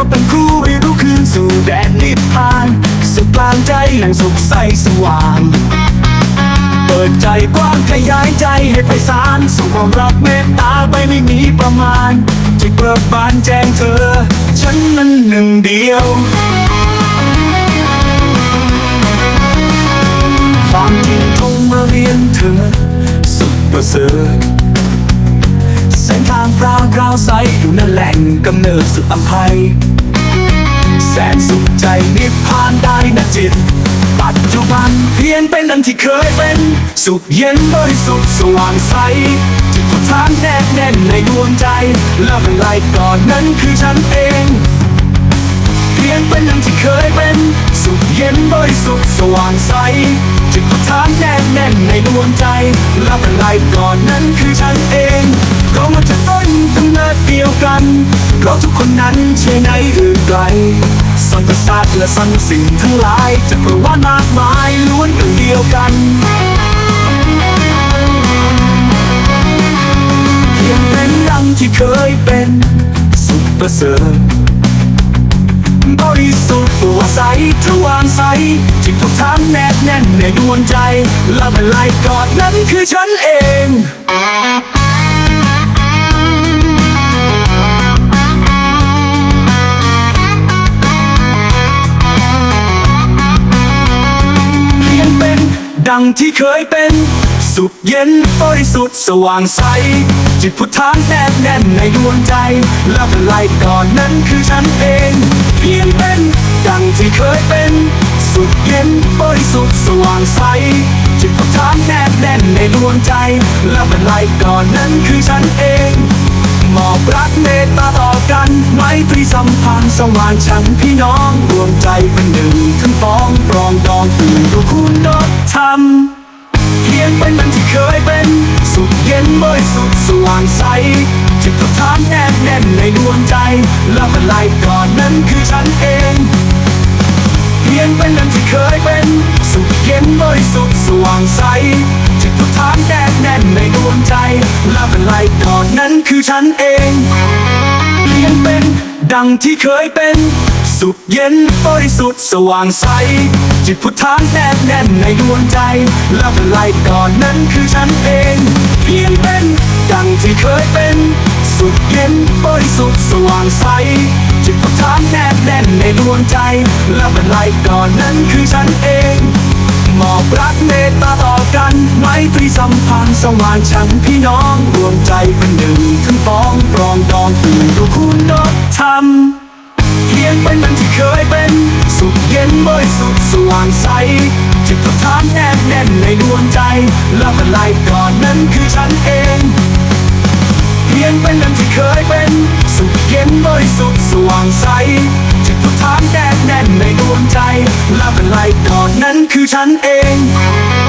รือว่าเป็นครูไม่รู้คืนสู่แดนนิพพานสุขกลางใจแหล่งสุขใสสว่าง เปิดใจกว้างขยายใจให้ไพศาลส่งความรักเมตตาไปไม่มีประมาณที่เบิกบานแจ้งเธอ ฉันนั้นหนึ่งเดียวความจริงคงมาเรียนเธอ สุดประเสริฐ ราวกราใสอยู่นั่นแหล่งกำเนิดสุดอภัย แสนสุขใจนิพพานได้นะจิต ปัจจุบันเพียงเป็นดังที่เคยเป็น สุขเย็นบริสุทธิ์สว่างใสจิตทุกทางแนบแน่นในดวงใจ แล้วเป็นไรก่อนนั้นคือฉันเองเพียงเป็นอย่างที่เคยเป็น สุขเย็นบริสุทธิ์สว่างใสจิตทุกทางแน่นแน่นในดวงใจ แล้วเป็นไรก่อนนั้นคือฉันเอง ทุกคนนั้นใช่ไหนอื่นไกลสันประสาทและสันสิ่งทั้งหลายจะเพื่อว่ามากมายล้วนเรื่องเดียวกันเพียงเป็นดังที่เคยเป็นสุประเสริฐบริสุทธิ์ตัวใสทวารใสจิตทุกทางแนบแน่นในดวงใจและเป็นไรกอดนั้นคือฉันเอง ดังที่เคยเป็น สุขเย็นบริสุทธิ์สว่างใส จิตพุทธานแนบแน่นในดวงใจ และเป็นไรก่อนนั้นคือฉันเอง เพียงเป็น ดังที่เคยเป็น สุขเย็นบริสุทธิ์สว่างใส จิตพุทธานแนบแน่นในดวงใจ และเป็นไรก่อนนั้นคือฉันเองมอบรักเมตตาต่อกันไมตรีสัมพันธ์สมานฉันพี่น้องรวมใจเป็นหนึ่งทั้งป้องปรองดองตื่นรู้คุณนกธ รรมเพียงเป็นมันที่เคยเป็น สุขเย็นบริสุทธิ์สว่างใสจิตทุกทานแนบแน่นในดวงใจ และเป็นไรก่อนนั้นคือฉันเอง เพียงเป็นดังที่เคยเป็น สุขเย็นบริสุทธิ์สว่างใสจิตทุกทางแนบแน่นในดวงใจ และเป็นไรก่อนนั้นคือฉันเอง เพียงเป็นดังที่เคยเป็น สุขเย็นบริสุทธิ์สว่างใส จิตพุทธานแนบแน่นในดวงใจ และเป็นไรก่อนนั้นคือฉันเอง เพียงเป็นดังที่เคยเป็น สุขเย็นบริสุทธิ์สว่างใส จิตพุทธานแนบแน่นในดวงใจ และเป็นไรก่อนนั้นคือฉันเองมอบรักเมตตาต่อกันไมตรีสัมพันธ์สมานฉันพี่น้องรวมใจเป็นหนึ่งทั้งป้องปรองดองตื่ดูคุณนกธรรมเพียงเป็นดังที่เคยเป็น นบริสุทธิ์สว่างใส จิตทุกทานแนบแน่นในดวงใจและเป็นไรก่อนนั้นคือฉันเอง เพียงเป็นดังที่เคยเป็น สุขเย็นบริสุทธิ์สว่างใส จิตทุกทานแนบแน่นในดวงใจและเป็นไรก่อนนั้นคือฉันเอง